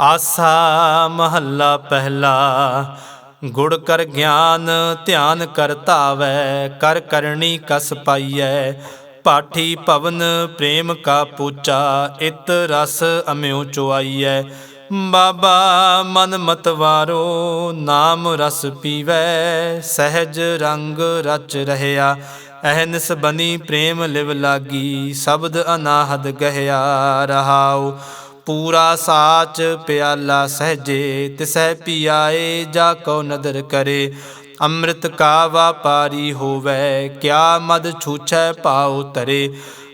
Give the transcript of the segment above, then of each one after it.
ਆਸਾ ਮਹੱਲਾ ਪਹਿਲਾ, ਗੁੜ ਕਰ ਗਿਆਨ, ਧਿਆਨ ਕਰ ਧਾਵੈ, ਕਰ ਕਰਨੀ ਕਸ ਪਾਈਐ। ਪਾਠੀ ਭਵਨ ਪ੍ਰੇਮ ਕਾ ਪੂਚਾ ਇਤ ਰਸ ਅਮਿਉ ਚੁਆਈਐ। ਬਾਬਾ ਮਨ ਮਤਵਾਰੋ ਨਾਮ ਰਸ ਪੀਵੈ। ਸਹਿਜ ਰੰਗ ਰਚ ਰਹਿਆ, ਅਹਨਿਸ ਬਨੀ ਪ੍ਰੇਮ ਲਿਵ ਲਾਗੀ, ਸ਼ਬਦ ਅਨਾਹਦ ਗਹਿਆ ਰਹਾਉ। ਪੂਰਾ ਸਾਚ ਪਿਆਲਾ ਸਹਜੇ ਤਿਸੈ ਪਿਆਏ ਜਾ ਕੋ ਨਦਰ ਕਰੇ। ਅੰਮ੍ਰਿਤ ਕਾ ਵਾਪਾਰੀ ਹੋਵੇ, ਕਿਆ ਮਦ ਛੂਛੈ ਪਾਉ ਤਰੇ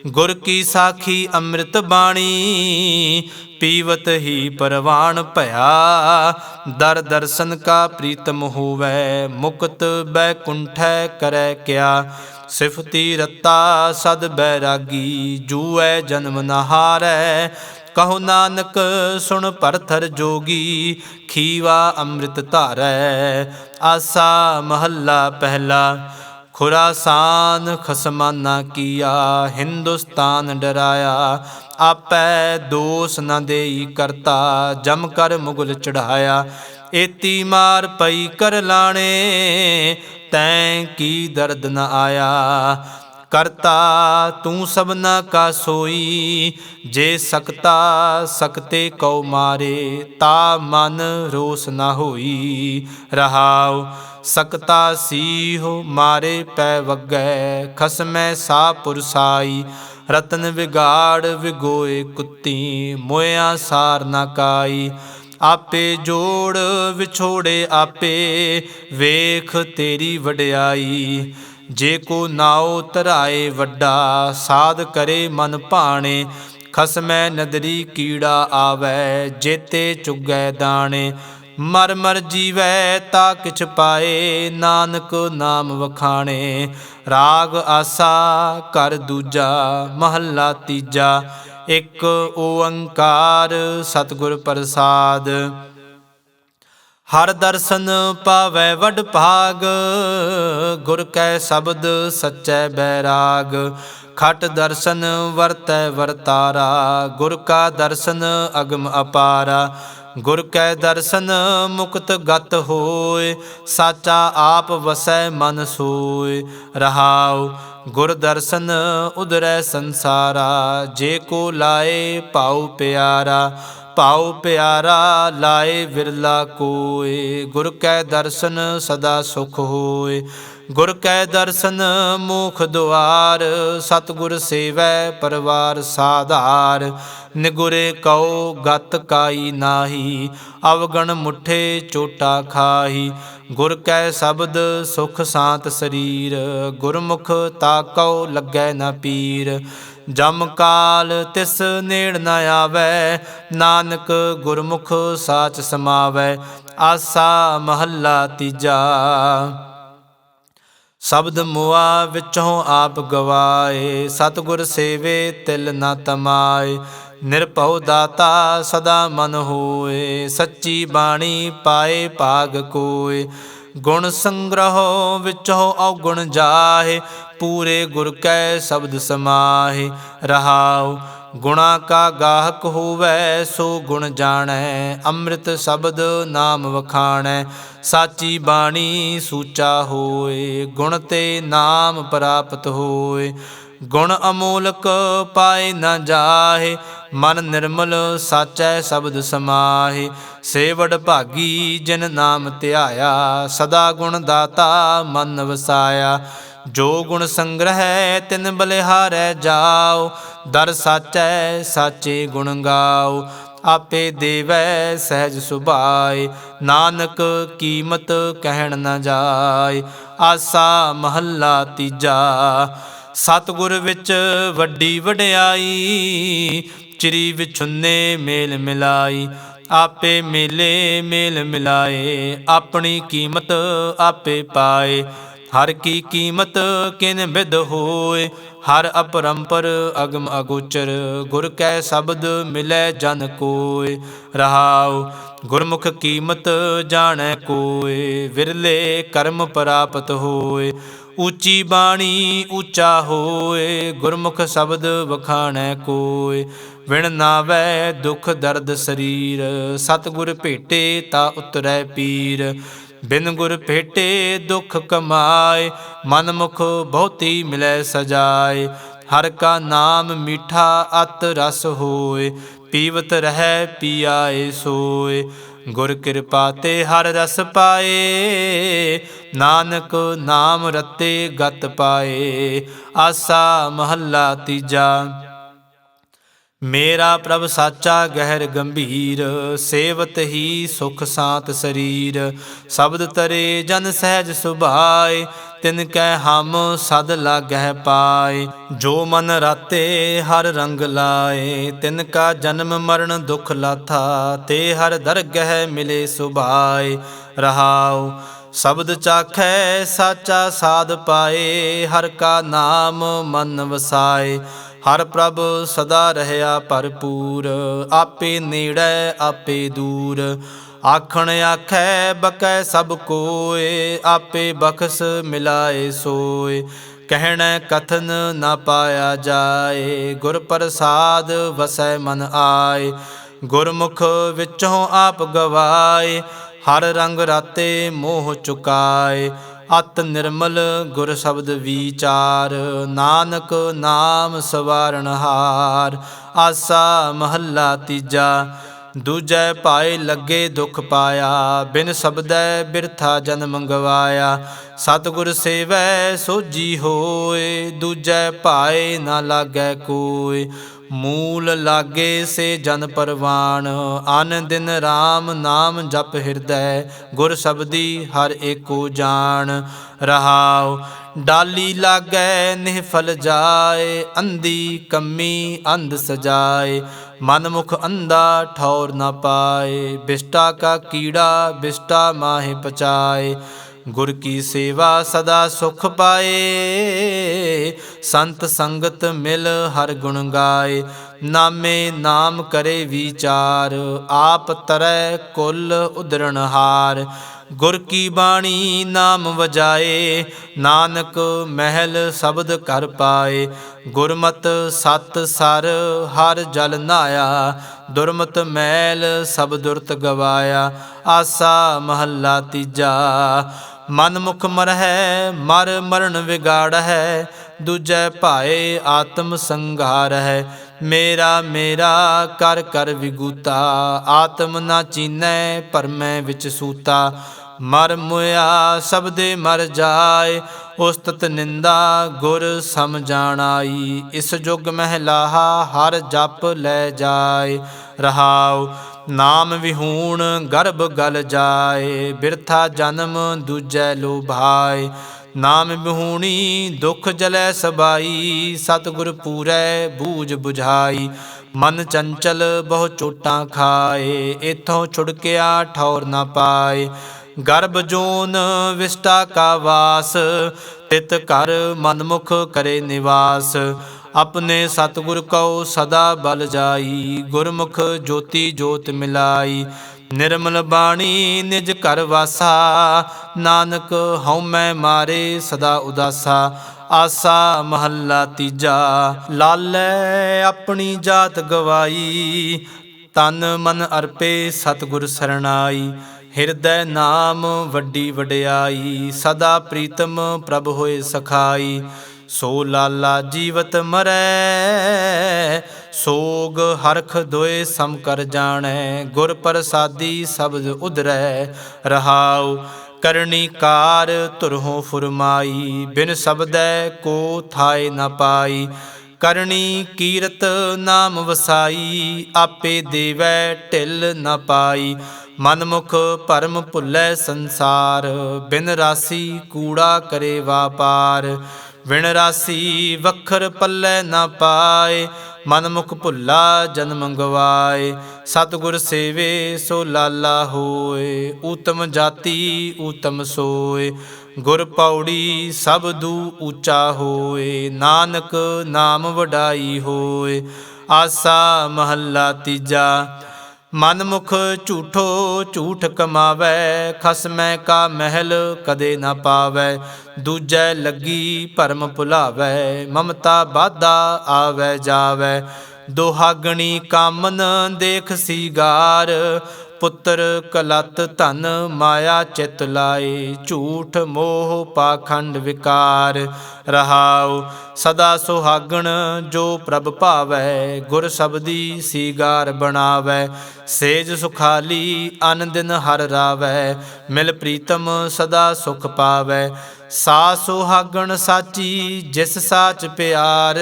ਗੁਰ ਕੀ ਸਾਖੀ ਅੰਮ੍ਰਿਤ ਬਾਣੀ, ਪੀਵਤ ਹੀ ਪਰਵਾਨ ਭਇਆ। ਦਰ ਦਰਸ਼ਨ ਕਾ ਪ੍ਰੀਤਮ ਹੋਵੇ, ਮੁਕਤ ਬੈਕੁੰਠੈ ਕਰੈ ਕਿਆ। ਸਿਫਤੀ ਰਤਾ ਸਦ ਬੈਰਾਗੀ, ਜੂਐ ਜਨਮ ਨ ਕਹੋ ਨਾਨਕ, ਸੁਣ ਪਰਥਰ ਜੋਗੀ, ਖੀਵਾ ਅੰਮ੍ਰਿਤ ਧਾਰੈ, ਆਸਾ ਮਹੱਲਾ ਪਹਿਲਾ। ਖੁਰਾਸਾਨ ਖਸਮਾਨਾ ਕੀਆ, ਹਿੰਦੁਸਤਾਨ ਡਰਾਇਆ, ਆਪੈ ਦੋਸ ਨ ਦੇਈ ਕਰਤਾ, ਜਮ ਕਰ ਮੁਗਲ ਚੜਾਇਆ ਏਤੀ ਮਾਰ ਪਈ ਕਰ ਲਾਣੇ, ਤੈਂ ਕੀ ਦਰਦ ਨ ਆਇਆ। ਕਰਤਾ, ਤੂੰ ਸਭਨਾ ਕਾ ਸੋਈ। ਜੇ ਸਕਤਾ, ਸਕਤੇ ਕਉ ਮਾਰੇ, ਤਾ ਮਨ ਰੋਸ ਨਾ ਹੋਈ। ਰਹਾਉ, ਸਕਤਾ ਸੀਹੋ ਮਾਰੇ ਪੈ ਵਗੈ, ਖਸਮੈ ਸਾ ਪੁਰਸਾਈ। ਰਤਨ ਵਿਗਾੜ ਵਿਗੋਏ ਕੁੱਤੀ ਮੋਇਆ ਸਾਰ ਨਾ ਕਾਈ। ਆਪੇ ਜੋੜ ਵਿਛੋੜੇ ਆਪੇ, ਵੇਖ ਤੇਰੀ ਵਡਿਆਈ। ਜੇ ਕੋ ਨਾਉ ਧਰਾਏ ਵੱਡਾ, ਸਾਧ ਕਰੇ ਮਨ ਭਾਣੇ। ਖਸਮੈ ਨਦਰੀ ਕੀੜਾ ਆਵੈ, ਜੇਤੇ ਚੁਗੈ ਦਾਣੇ। ਮਰ ਮਰ ਜੀਵੈ ਤਾ ਕਿਛ ਪਾਏ, ਨਾਨਕ ਨਾਮ ਵਖਾਣੇ। ਰਾਗ ਆਸਾ ਕਰ ਦੂਜਾ, ਮਹੱਲਾ ਤੀਜਾ। ਇੱਕ ਓੰਕਾਰ ਸਤਿਗੁਰ ਪ੍ਰਸਾਦ। ਹਰ ਦਰਸ਼ਨ ਪਾਵੈ ਵਡ ਭਾਗ, ਗੁਰ ਕੈ ਸ਼ਬਦ ਸੱਚੈ ਬੈਰਾਗ। ਖਟ ਦਰਸ਼ਨ ਵਰਤੈ ਵਰਤਾਰਾ, ਗੁਰ ਕਾ ਦਰਸ਼ਨ ਅਗਮ ਅਪਾਰਾ। ਗੁਰ ਕੈ ਦਰਸ਼ਨ ਮੁਕਤ ਗਤ ਹੋਏ, ਸਾਚਾ ਆਪ ਵਸੈ ਮਨ ਸੋਏ। ਰਹਾਉ, ਗੁਰ ਦਰਸ਼ਨ ਉਦਰੈ ਸੰਸਾਰਾ, ਜੇ ਕੋ ਲਾਏ ਪਾਉ ਪਿਆਰਾ। ਭਾਉ ਪਿਆਰਾ ਲਾਏ ਵਿਰਲਾ ਕੋਏ, ਗੁਰ ਕੈ ਦਰਸ਼ਨ ਸਦਾ ਸੁਖ ਹੋਏ। ਗੁਰ ਕੈ ਦਰਸ਼ਨ ਮੋਖ ਦੁਆਰ, ਸਤਗੁਰ ਸੇਵੈ ਪਰਵਾਰ ਸਾਧਾਰ। ਨਿਗੁਰੇ ਕਉ ਗਤ ਕਾਈ ਨਾਹੀ, ਅਵਗਣ ਮੁਠੇ ਚੋਟਾ ਖਾਹੀ। ਗੁਰ ਕੈ ਸ਼ਬਦ ਸੁਖ ਸਾਤ ਸਰੀਰ, ਗੁਰਮੁਖ ਤਾਕਉ ਲੱਗੈ ਨਾ ਪੀਰ। ਜਮ ਕਾਲ ਤਿਸ ਨੇੜ ਨ ਆਵੈ, ਨਾਨਕ ਗੁਰਮੁਖ ਸਾਚ ਸਮਾਵੈ, ਆਸਾ ਮਹੱਲਾ ਤੀਜਾ। ਸ਼ਬਦ ਮੁਆ ਵਿੱਚੋਂ ਆਪ ਗਵਾਏ, ਸਤਗੁਰ ਸੇਵੇ ਤਿਲ ਨ ਤਮਾਏ। ਨਿਰਭਉ ਦਾਤਾ ਸਦਾ ਮਨ ਹੋਏ, ਸੱਚੀ ਬਾਣੀ ਪਾਏ ਭਾਗ ਕੋਏ। ਗੁਣ ਸੰਗ੍ਰਹ ਵਿੱਚੋਂ ਔਗੁਣ ਜਾਹੇ, ਪੂਰੇ ਗੁਰ ਕੈ ਸ਼ਬਦ ਸਮਾਹੇ। ਰਹਾਉ, ਗੁਣਾ ਕਾ ਗਾਹਕ ਹੋਵੇ, ਸੋ ਗੁਣ ਜਾਣੈ, ਅੰਮ੍ਰਿਤ ਸ਼ਬਦ ਨਾਮ ਵਖਾਣੈ। ਸਾਚੀ ਬਾਣੀ ਸੂਚਾ ਹੋਏ, ਗੁਣ ਤੇ ਨਾਮ ਪ੍ਰਾਪਤ ਹੋਏ। ਗੁਣ ਅਮੋਲਕ ਪਾਏ ਨਾ ਜਾਹੇ, ਮਨ ਨਿਰਮਲ ਸਾਚੈ ਸ਼ਬਦ ਸਮਾਹੇ। ਸੇਵੜ ਭਾਗੀ ਜਿਨ ਨਾਮ ਧਿਆਇਆ, ਸਦਾ ਗੁਣ ਦਾਤਾ ਮਨ ਵਸਾਇਆ। ਜੋ ਗੁਣ ਸੰਗ੍ਰਹਿ ਤਿਨ ਬਲਿਹਾਰੈ ਜਾਓ, ਦਰ ਸਾਚੈ ਸਾਚੇ ਗੁਣ ਗਾਓ। ਆਪੇ ਦੇਵੈ ਸਹਿਜ ਸੁਭਾਏ, ਨਾਨਕ ਕੀਮਤ ਕਹਿਣ ਨਾ ਜਾਏ, ਆਸਾ ਮਹੱਲਾ ਤੀਜਾ। ਸਤਗੁਰ ਵਿੱਚ ਵੱਡੀ ਵਡਿਆਈ, ਚਿਰੀ ਵਿਛੁੰਨੇ ਮੇਲ ਮਿਲਾਈ। ਆਪੇ ਮੇਲੇ, ਮੇਲ ਮਿਲਾਏ, ਆਪਣੀ ਕੀਮਤ ਆਪੇ ਪਾਏ। ਹਰ ਕੀ ਕੀਮਤ ਕਿਨ ਵਿਦ ਹੋਏ, ਹਰ ਅਪਰੰਪਰ ਅਗਮ ਅਗੋਚਰ, ਗੁਰ ਕੈ ਸ਼ਬਦ ਮਿਲੈ ਜਨ ਕੋਏ। ਰਹਾਉ, ਗੁਰਮੁਖ ਕੀਮਤ ਜਾਣੈ ਕੋਏ, ਵਿਰਲੇ ਕਰਮ ਪ੍ਰਾਪਤ ਹੋਏ। ਉੱਚੀ ਬਾਣੀ ਉੱਚਾ ਹੋਏ, ਗੁਰਮੁਖ ਸ਼ਬਦ ਵਖਾਣੈ ਕੋਏ। ਵਿਣ ਨਾਵੈ ਦੁਖ ਦਰਦ ਸਰੀਰ, ਸਤਿਗੁਰ ਭੇਟੇ ਤਾ ਉਤਰੈ ਪੀਰ। ਬਿਨ ਗੁਰ ਭੇਟੇ ਦੁਖ ਕਮਾਏ, ਮਨ ਮੁਖ ਬਹੁਤੀ ਮਿਲੈ ਸਜਾਏ। ਹਰ ਕਾ ਨਾਮ ਮੀਠਾ ਅਤ ਰਸ ਹੋਏ, ਪੀਵਤ ਰਹਿ ਪੀਆਏ ਸੋਏ। ਗੁਰ ਕਿਰਪਾ ਤੇ ਹਰ ਰਸ ਪਾਏ, ਨਾਨਕ ਨਾਮ ਰਤੇ ਗਤ ਪਾਏ। ਆਸਾ ਮਹੱਲਾ ਤੀਜਾ। ਮੇਰਾ ਪ੍ਰਭ ਸਾਚਾ ਗਹਿਰ ਗੰਭੀਰ, ਸੇਵਤ ਹੀ ਸੁਖ ਸਾਤ ਸਰੀਰ। ਸ਼ਬਦ ਤਰੇ ਜਨ ਸਹਿਜ ਸੁਭਾਏ, ਤਿਨ ਕੈ ਹਮ ਸਦ ਲਾਗਹਿ ਪਾਏ। ਜੋ ਮਨ ਰਾਤੇ ਹਰ ਰੰਗ ਲਾਏ, ਤਿਨ ਕਾ ਜਨਮ ਮਰਨ ਦੁਖ ਲਾਥਾ, ਤੇ ਹਰ ਦਰਗਹਿ ਮਿਲੇ ਸੁਭਾਏ। ਰਹਾਉ, ਸ਼ਬਦ ਚਾਖੈ ਸਾਚਾ ਸਾਧ ਪਾਏ, ਹਰ ਕਾ ਨਾਮ ਮਨ ਵਸਾਏ। ਹਰ ਪ੍ਰਭ ਸਦਾ ਰਹਿਆ ਭਰਪੂਰ, ਆਪੇ ਨੇੜੇ, ਆਪੇ ਦੂਰ। ਆਖਣ ਆਖੈ, ਬਕੈ ਸਭ ਕੋਏ, ਆਪੇ ਬਖਸ ਮਿਲਾਏ ਸੋਏ। ਕਹਿਣ, ਕਥਨ ਨਾ ਪਾਇਆ ਜਾਏ, ਗੁਰ ਪ੍ਰਸਾਦ ਵਸੈ ਮਨ ਆਏ। ਗੁਰਮੁਖ ਵਿੱਚੋਂ ਆਪ ਗਵਾਏ, ਹਰ ਰੰਗ ਰਾਤੇ ਮੋਹ ਚੁਕਾਏ। ਅਤ ਨਿਰਮਲ ਗੁਰ ਸ਼ਬਦ ਵਿਚਾਰ, ਨਾਨਕ ਨਾਮ ਸਵਾਰਨ ਹਾਰ। ਆਸਾ ਮਹੱਲਾ ਤੀਜਾ, ਦੂਜੈ ਪਾਏ ਲੱਗੇ ਦੁਖ ਪਾਇਆ। ਬਿਨ ਸਬਦੈ ਬਿਰਥਾ ਜਨਮ ਮੰਗਵਾਇਆ। ਸਤਿਗੁਰ ਸੇਵੈ ਸੋਜੀ ਹੋਏ, ਦੂਜੈ ਪਾਏ ਨਾ ਲਾਗੈ ਕੋਇ ਮੂਲ ਲਾਗੇ ਸੇ ਜਨ ਪਰਵਾਨ, ਅਨ ਦਿਨ RAM ਨਾਮ ਜਪ ਹਿਰਦੈ, ਗੁਰ ਸਬਦੀ ਹਰ ਏਕੋ ਜਾਣ। ਰਹਾਉ, ਡਾਲੀ ਲਾਗੈ ਨਿਹਫਲ ਜਾਏ, ਅੰਧੀ ਕੰਮੀ ਅੰਧ ਸਜਾਏ। ਮਨ ਮੁਖ ਅੰਧਾ ਠੌਰ ਨਾ ਪਾਏ, ਬਿਸ਼ਟਾ ਕਾ ਕੀੜਾ ਬਿਸ਼ਟਾ ਮਾਹੇ ਪਚਾਏ। ਗੁਰ ਕੀ ਸੇਵਾ ਸਦਾ ਸੁਖ ਪਾਏ ਸੰਤ ਸੰਗਤ ਮਿਲ ਹਰ ਗੁਣ ਗਾਏ, ਨਾਮੇ ਨਾਮ ਕਰੇ ਵਿਚਾਰ, ਆਪ ਤਰੈ ਕੁੱਲ ਉਦਰਣ ਹਾਰ। ਗੁਰ ਕੀ ਬਾਣੀ ਨਾਮ ਵਜਾਏ, ਨਾਨਕ ਮਹਿਲ ਸ਼ਬਦ ਕਰ ਪਾਏ। ਗੁਰਮਤ ਸਤ ਸਰ ਹਰ ਜਲ ਨਾਇਆ, ਦੁਰਮਤ ਮੈਲ ਸਭ ਦੁਰਤ ਗਵਾਇਆ। ਆਸਾ ਮਹੱਲਾ ਤੀਜਾ ਮਨ ਮੁਖ ਮਰਹਿ, ਮਰ ਮਰਨ ਵਿਗਾੜ ਹੈ ਦੂਜੈ ਭਾਏ ਆਤਮ ਸੰਘਾਰ ਹੈ ਮੇਰਾ ਮੇਰਾ ਕਰ ਕਰ ਵਿਗੂਤਾ, ਆਤਮ ਨਾ ਚੀਨੈ, ਪਰਮੈ ਵਿੱਚ ਸੂਤਾ। ਮਰ ਮੁਆ ਸਬਦੇ ਮਰ ਜਾਏ, ਉਸਤਤ ਨਿੰਦਾ, ਗੁਰ ਸਮ ਜਾਣਾਈ। ਇਸ ਜੁਗ ਮਹਿਲਾਹਾ, ਹਰ ਜਪ ਲੈ ਜਾਏ। ਰਹਾਉ ਨਾਮ ਵਿਹੂਣ ਗਰਭ ਗਲ ਜਾਏ, ਬਿਰਥਾ ਜਨਮ ਦੂਜੈ ਲੋਭਾਏ। ਨਾਮ ਵਿਹੂਣੀ ਦੁਖ ਜਲੈ ਸਬਾਈ, ਸਤਿਗੁਰ ਪੂਰੈ ਬੂਝ 부ਝਾਈ ਮਨ ਚੰਚਲ ਬਹੁ ਚੋਟਾਂ ਖਾਏ ਇਥੋਂ ਛੁੜਕਿਆ ਠੌਰ ਨਾ ਪਾਏ। ਗਰਭ ਜੋਨ ਵਿਸਟਾ ਕਾ ਵਾਸ, ਤਿਤ ਕਰ ਮਨਮੁਖ ਕਰੇ ਨਿਵਾਸ। ਆਪਣੇ ਸਤਿਗੁਰ ਕਉ ਸਦਾ ਬਲ ਜਾਈ, ਗੁਰਮੁਖ ਜੋਤੀ ਜੋਤ ਮਿਲਾਈ। ਨਿਰਮਲ ਬਾਣੀ ਨਿਜ ਘਰ ਵਾਸਾ, ਨਾਨਕ ਹਉਮੈ ਮਾਰੇ ਸਦਾ ਉਦਾਸਾ। ਆਸਾ ਮਹੱਲਾ ਤੀਜਾ, ਲਾਲੈ ਆਪਣੀ ਜਾਤ ਗਵਾਈ। ਤਨ ਮਨ ਅਰਪੇ ਸਤਿਗੁਰ ਸਰਣਾਈ। ਹਿਰਦੈ ਨਾਮ ਵੱਡੀ ਵਡਿਆਈ। ਸਦਾ ਪ੍ਰੀਤਮ ਪ੍ਰਭ ਹੋਏ ਸਖਾਈ। ਸੋ ਲਾਲਾ ਜੀਵਤ ਮਰੈ, ਸੋਗ ਹਰਖ ਦੋਏ ਸਮ ਕਰ ਜਾਣੈ, ਗੁਰ ਪ੍ਰਸਾਦੀ ਸ਼ਬਦ ਉਧਰੈ। ਰਹਾਉ ਕਰਨੀ ਕਾਰ ਧੁਰਹੋਂ ਫੁਰਮਾਈ, ਬਿਨ ਸ਼ਬਦੈ ਕੋ ਥਾਏ ਨ ਪਾਈ। ਕਰਨੀ ਕੀਰਤ ਨਾਮ ਵਸਾਈ, ਆਪੇ ਦੇਵੈ ਢਿਲ ਨ ਪਾਈ। ਮਨਮੁਖ ਭਰਮ ਭੁੱਲੈ ਸੰਸਾਰ, ਬਿਨ ਰਾਸੀ ਕੂੜਾ ਕਰੇ ਵਾਪਾਰ। ਵਿਣ ਰਾਸੀ ਵਖਰ ਪੱਲੇ ਨਾ ਪਾਏ, ਮਨਮੁਖ ਭੁੱਲਾ ਜਨਮ ਗਵਾਏ ਸਤਿਗੁਰ ਸੇਵੇ ਸੋ ਲਾਲਾ ਹੋਏ, ਊਤਮ ਜਾਤੀ ਊਤਮ ਸੋਏ। ਗੁਰ ਪੌੜੀ ਸਭ ਦੂ ਉੱਚਾ ਹੋਏ, ਨਾਨਕ ਨਾਮ ਵਡਾਈ ਹੋਏ। ਆਸਾ ਮਹੱਲਾ ਤੀਜਾ ਮਨਮੁਖ ਝੂਠੋ ਝੂਠ ਕਮਾਵੈ, ਖਸਮੈ ਕਾ ਮਹਿਲ ਕਦੇ ਨਾ ਪਾਵੈ, ਦੂਜੈ ਲੱਗੀ ਭਰਮ ਭੁਲਾਵੈ, ਮਮਤਾ ਬਾਧਾ ਆਵੈ ਜਾਵੈ। ਦੁਹਾਗਣੀ ਕਾਮਨ ਦੇਖ ਸੀਗਾਰ ਪੁੱਤਰ ਕਲਤ ਧਨ ਮਾਇਆ ਚਿਤ ਲਾਏ, ਝੂਠ ਮੋਹ ਪਾਖੰਡ ਵਿਕਾਰ ਰਹਾਉ। ਸਦਾ ਸੁਹਾਗਣ ਜੋ ਪ੍ਰਭ ਭਾਵੈ, ਗੁਰ ਸਬਦੀ ਸੀਗਾਰ ਬਣਾਵੈ। ਸੇਜ ਸੁਖਾਲੀ ਅਨ ਦਿਨ ਹਰ ਰਾਵੈ, ਮਿਲ ਪ੍ਰੀਤਮ ਸਦਾ ਸੁਖ ਪਾਵੈ। ਸਾ ਸੁਹਾਗਣ ਸਾਚੀ ਜਿਸ ਸਾਚ ਪਿਆਰ,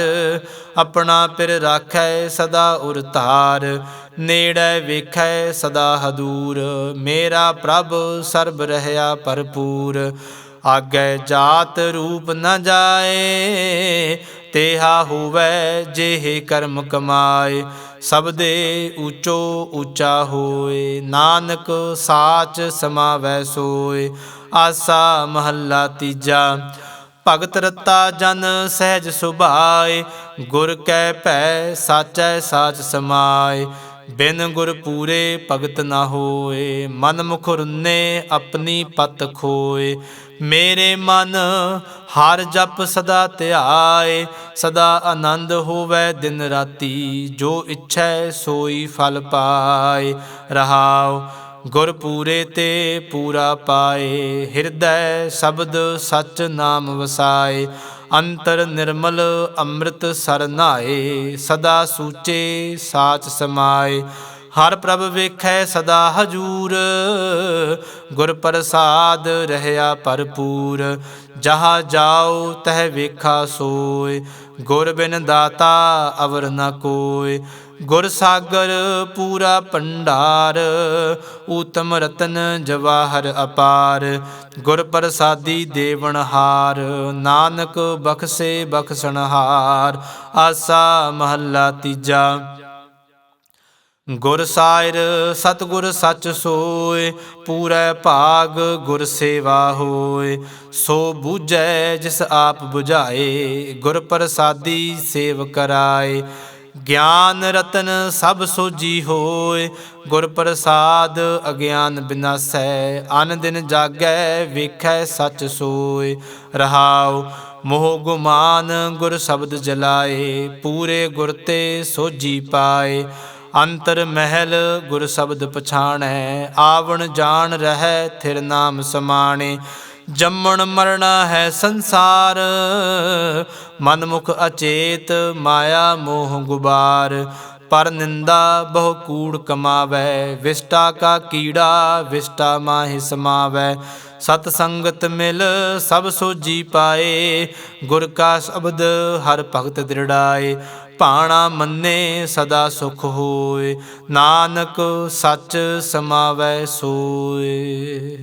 ਆਪਣਾ ਪਿਰ ਰਾਖੈ ਸਦਾ ਉਰਤਾਰ ਨੇੜੇ ਵੇਖੈ ਸਦਾ ਹਦੂਰ, ਮੇਰਾ ਪ੍ਰਭ ਸਰਬ ਰਹਿਆ ਭਰਪੂਰ। ਆਗੇ ਜਾਤ ਰੂਪ ਨ ਜਾਏ, ਤੇਹਾ ਹੋਵੇ ਜਿਹੇ ਕਰਮ ਕਮਾਏ। ਸਭ ਦੇ ਉੱਚੋ ਉੱਚਾ ਹੋਏ, ਨਾਨਕ ਸਾਚ ਸਮਾਵੈ ਸੋਏ। ਆਸਾ ਮਹੱਲਾ ਤੀਜਾ, ਭਗਤ ਰਤਾ ਜਨ ਸਹਿਜ ਸੁਭਾਏ। ਗੁਰ ਕੈ ਭੈ, ਸਾਚੈ ਸਾਚ ਸਮਾਏ। ਬਿਨ ਗੁਰ ਪੂਰੇ ਭਗਤ ਨਾ ਹੋਏ, ਮਨ ਮੁਖ ਰੁੰਨੇ ਆਪਣੀ ਪਤ ਖੋਏ। ਮੇਰੇ ਮਨ ਹਰ ਜਪ ਸਦਾ ਧਿਆਏ, ਸਦਾ ਆਨੰਦ ਹੋਵੇ ਦਿਨ ਰਾਤੀ, ਜੋ ਇੱਛੈ ਸੋਈ ਫਲ ਪਾਏ। ਰਹਾਉ ਗੁਰ ਪੂਰੇ ਤੇ ਪੂਰਾ ਪਾਏ, ਹਿਰਦੈ ਸ਼ਬਦ ਸਚ ਨਾਮ ਵਸਾਏ। ਅੰਤਰ ਨਿਰਮਲ ਅੰਮ੍ਰਿਤ ਸਰਨਾਏ ਸਦਾ ਸੂਚੇ ਸਾਚ ਸਮਾਏ। ਹਰ ਪ੍ਰਭ ਵੇਖੈ ਸਦਾ ਹਜੂਰ, ਗੁਰ ਪ੍ਰਸਾਦ ਰਹਿਆ ਭਰਪੂਰ। ਜਹਾਂ ਜਾਓ, ਤਹ ਵੇਖਾ ਸੋਏ, ਗੁਰ ਬਿਨ ਦਾਤਾ ਅਵਰ ਨ ਕੋਏ। ਗੁਰ ਸਾਗਰ ਪੂਰਾ ਭੰਡਾਰ, ਊਤਮ ਰਤਨ ਜਵਾਹਰ ਅਪਾਰ ਗੁਰ ਪ੍ਰਸਾਦੀ ਦੇਵਨ ਨਾਨਕ ਬਖਸੇ ਬਖਸ਼ਣਹਾਰ ਆਸਾ ਮਹੱਲਾ ਤੀਜਾ। ਗੁਰ ਸਾਇਰ ਸਤਗੁਰ ਸੱਚ ਸੋਏ, ਪੂਰੈ ਭਾਗ ਗੁਰ ਸੇਵਾ ਹੋਏ। ਸੋ ਬੂਝੈ ਜਿਸ ਆਪ 부ਝਾਏ ਗੁਰ ਪ੍ਰਸਾਦੀ ਸੇਵ ਕਰਾਏ। ਗਿਆਨ ਰਤਨ ਸਭ ਸੋਜੀ ਹੋਏ, ਗੁਰ ਪ੍ਰਸਾਦ ਅਗਿਆਨ ਬਿਨਾਸੈ, ਅਨ ਦਿਨ ਜਾਗੈ ਵੇਖੈ ਸੱਚ ਸੋਏ। ਰਹਾਉ, ਮੋਹ ਗੁਮਾਨ ਗੁਰ ਸ਼ਬਦ ਜਲਾਏ, ਪੂਰੇ ਗੁਰ ਤੇ ਸੋਜੀ ਪਾਏ। ਅੰਤਰ ਮਹਿਲ ਗੁਰ ਸ਼ਬਦ ਪਛਾਣੈ, ਆਵਣ ਜਾਣ ਰਹਿ ਥਿਰ ਨਾਮ ਸਮਾਣੇ। ਜੰਮਣ ਮਰਨਾ ਹੈ ਸੰਸਾਰ ਮਨਮੁਖ ਅਚੇਤ, ਮਾਇਆ ਮੋਹ ਗੁਬਾਰ। ਪਰ ਨਿੰਦਾ ਬਹੁ ਕੂੜ ਕਮਾਵੈ, ਵਿਸ਼ਟਾ ਕਾ ਕੀੜਾ, ਵਿਸ਼ਟਾ ਮਾਹਿ ਸਮਾਵੈ। ਸਤ ਸੰਗਤ ਮਿਲ ਸਭ ਸੋਜੀ ਪਾਏ, ਗੁਰ ਕਾ ਸ਼ਬਦ ਹਰ ਭਗਤ ਦ੍ਰਿੜਾਏ। ਭਾਣਾ ਮੰਨੇ ਸਦਾ ਸੁਖ ਹੋਏ, ਨਾਨਕ ਸੱਚ ਸਮਾਵੈ ਸੋਏ।